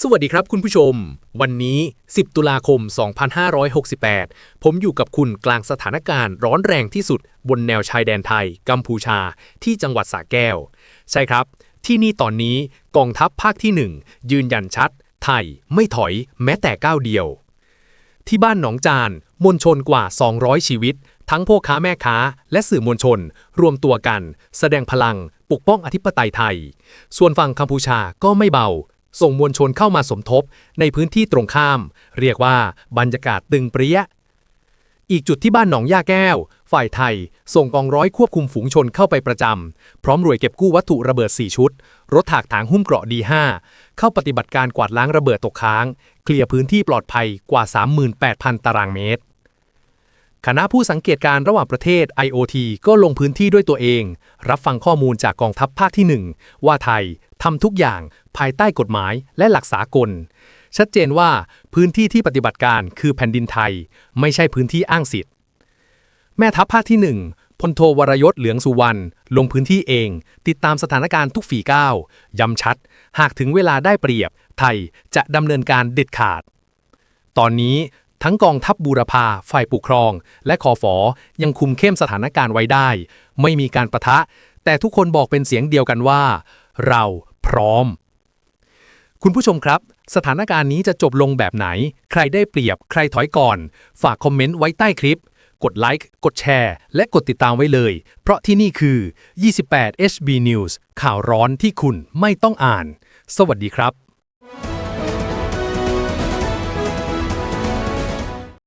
สวัสดีครับคุณผู้ชม วันนี้ 10 ตุลาคม 2568 ผมอยู่กับคุณกลางสถานการณ์ร้อนแรงที่สุด บนแนวชายแดนไทย กัมพูชา ที่จังหวัดสระแก้ว ใช่ครับ ที่นี่ตอนนี้กองทัพภาคที่ 1 ยืนยันชัด ไทยไม่ถอยแม้แต่ก้าวเดียว ที่บ้านหนองจานมวลชนกว่า 200 ชีวิต ทั้งพ่อค้าแม่ค้า และสื่อมวลชน รวมตัวกัน แสดงพลัง ปกป้องอธิปไตยไทย ส่วนฝั่งกัมพูชาก็ไม่เบา ส่งมวลชนเข้ามาสมทบในพื้นที่ตรงข้าม เรียกว่าบรรยากาศตึงเปรี้ย อีกจุดที่บ้านหนองย่าแก้ว ฝ่ายไทย ส่งกองร้อยควบคุมฝูงชนเข้าไปประจำ พร้อมหน่วยเก็บกู้วัตถุระเบิด 4 ชุด รถถากถางหุ้มเกราะดี5เข้าปฏิบัติการกวาดล้างระเบิดตกค้าง เคลียร์พื้นที่ปลอดภัยกว่า 38,000 ตารางเมตร คณะผู้สังเกตการระหว่างประเทศ IOT ก็ลงพื้นที่ด้วยตัวเอง รับฟังข้อมูลจากกองทัพภาคที่ 1 ว่าไทยทำทุกอย่างภายใต้กฎหมายและหลักสากล ชัดเจนว่าพื้นที่ที่ปฏิบัติการคือแผ่นดินไทย ไม่ใช่พื้นที่อ้างสิทธิ์ แม่ทัพภาคที่ 1พลโทวรยศเหลืองสุวรรณลงพื้นที่เอง ติดตามสถานการณ์ทุกฝีก้าวย้ำชัด หากถึงเวลาได้เปรียบ ไทยจะดำเนินการเด็ดขาด ตอนนี้ ทั้งกองทัพบูรพาฝ่ายปกครอง และคอฟอยังคุมเข้มสถานการณ์ไว้ได้ ไม่มีการประทะ แต่ทุกคนบอกเป็นเสียงเดียวกันว่า เราพร้อม คุณผู้ชมครับ สถานการณ์นี้จะจบลงแบบไหน ใครได้เปรียบ ใครถอยก่อน ฝากคอมเมนต์ไว้ใต้คลิป กดไลค์กดแชร์และกดติดตามไว้เลย เพราะที่นี่คือ 28 HB News ข่าวร้อนที่คุณไม่ต้องอ่าน สวัสดีครับ